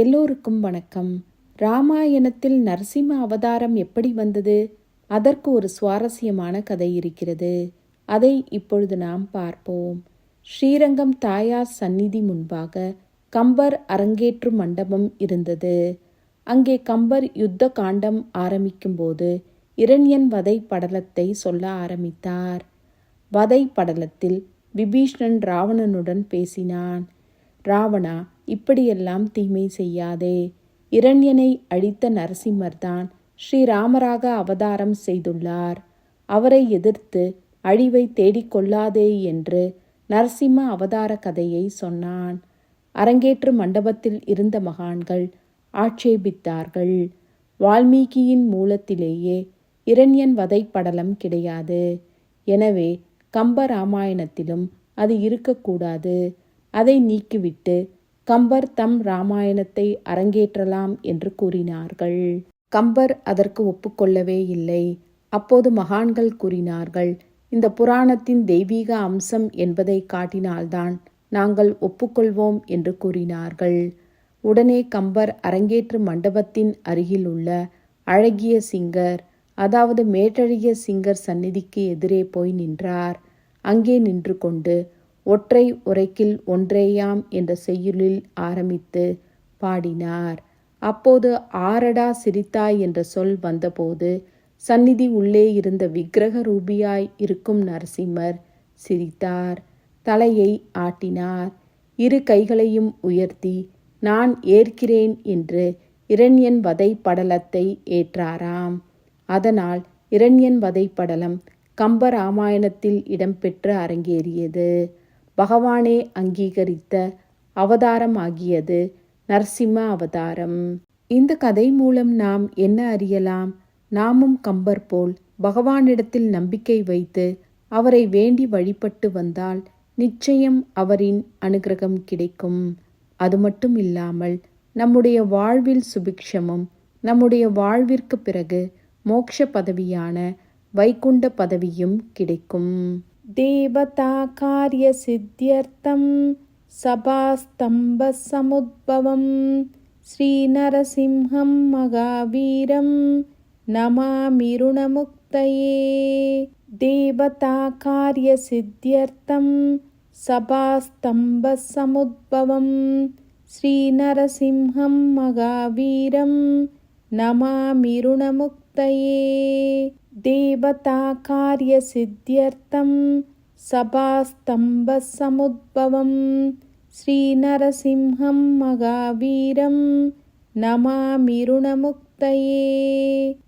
எல்லோருக்கும் வணக்கம். ராமாயணத்தில் நரசிம்ம அவதாரம் எப்படி வந்தது? அதற்கு ஒரு சுவாரஸ்யமான கதை இருக்கிறது. அதை இப்பொழுது நாம் பார்ப்போம். ஸ்ரீரங்கம் தாயார் சந்நிதி முன்பாக கம்பர் அரங்கேற்று மண்டபம் இருந்தது. அங்கே கம்பர் யுத்த காண்டம் ஆரம்பிக்கும்போது இரண்யன் வதை படலத்தை சொல்ல ஆரம்பித்தார். வதை படலத்தில் விபீஷ்ணன் ராவணனுடன் பேசினான். ராவணா இப்படியெல்லாம் தீமை செய்யாதே. இரண்யனை அழித்த நரசிம்மர்தான் ஸ்ரீராமராக அவதாரம் செய்துள்ளார். அவரை எதிர்த்து அழிவை தேடிக்கொள்ளாதே என்று நரசிம்ம அவதார கதையை சொன்னான். அரங்கேற்று மண்டபத்தில் இருந்த மகான்கள் ஆட்சேபித்தார்கள். வால்மீகியின் மூலத்திலேயே இரண்யன் வதை படலம் கிடையாது. எனவே கம்ப ராமாயணத்திலும் அது இருக்கக்கூடாது. அதை நீக்கிவிட்டு கம்பர் தம் ராமாயணத்தை அரங்கேற்றலாம் என்று கூறினார்கள். கம்பர் அதற்கு ஒப்புக்கொள்ளவே இல்லை. அப்போது மகான்கள் கூறினார்கள் இந்த புராணத்தின் தெய்வீக அம்சம் என்பதை காட்டினால்தான் நாங்கள் ஒப்புக்கொள்வோம் என்று கூறினார்கள். உடனே கம்பர் அரங்கேற்று மண்டபத்தின் அருகில் உள்ள அழகிய சிங்கர் அதாவது மேட்டழகிய சிங்கர் சந்நிதிக்கு எதிரே போய் நின்றார். அங்கே நின்று கொண்டு ஒற்றை உரைக்கில் ஒன்றேயாம் என்ற செய்யுளில் ஆரம்பித்து பாடினார். அப்போது ஆரடா சிரித்தாய் என்ற சொல் வந்தபோது சந்நிதி உள்ளே இருந்த விக்கிரக ரூபியாய் இருக்கும் நரசிம்மர் சிரித்தார். தலையை ஆட்டினார். இரு கைகளையும் உயர்த்தி நான் ஏற்கிறேன் என்று இரண்யன் வதை படலத்தை ஏற்றாராம். அதனால் இரண்யன் வதை படலம் கம்ப ராமாயணத்தில் இடம்பெற்று அரங்கேறியது. பகவானே அங்கீகரித்த அவதாரம் ஆகியது நரசிம்ம அவதாரம். இந்த கதை மூலம் நாம் என்ன அறியலாம்? நாமும் கம்பர் போல் பகவானிடத்தில் நம்பிக்கை வைத்து அவரை வேண்டி வழிபட்டு வந்தால் நிச்சயம் அவரின் அனுகிரகம் கிடைக்கும். அது மட்டும் இல்லாமல் நம்முடைய வாழ்வில் சுபிக்ஷமும் நம்முடைய வாழ்விற்கு பிறகு மோட்ச பதவியான வைகுண்ட பதவியும் கிடைக்கும். देवताकार्यसिद्ध्यर्थं सभास्तम्भसमुद्भवं श्रीनरसिंहं महावीरं नमामिरुणमुक्तये देवताकार्यसिद्ध्यर्थं सभास्तम्भसमुद्भवं श्रीनरसिंहं महावीरं नमामिरुणमुक्तये देवताकार्यसिद्ध्यर्थं सभास्तम्भसमुद्भवं श्रीनरसिंहं मगावीरं नमामि ऋणमुक्तये।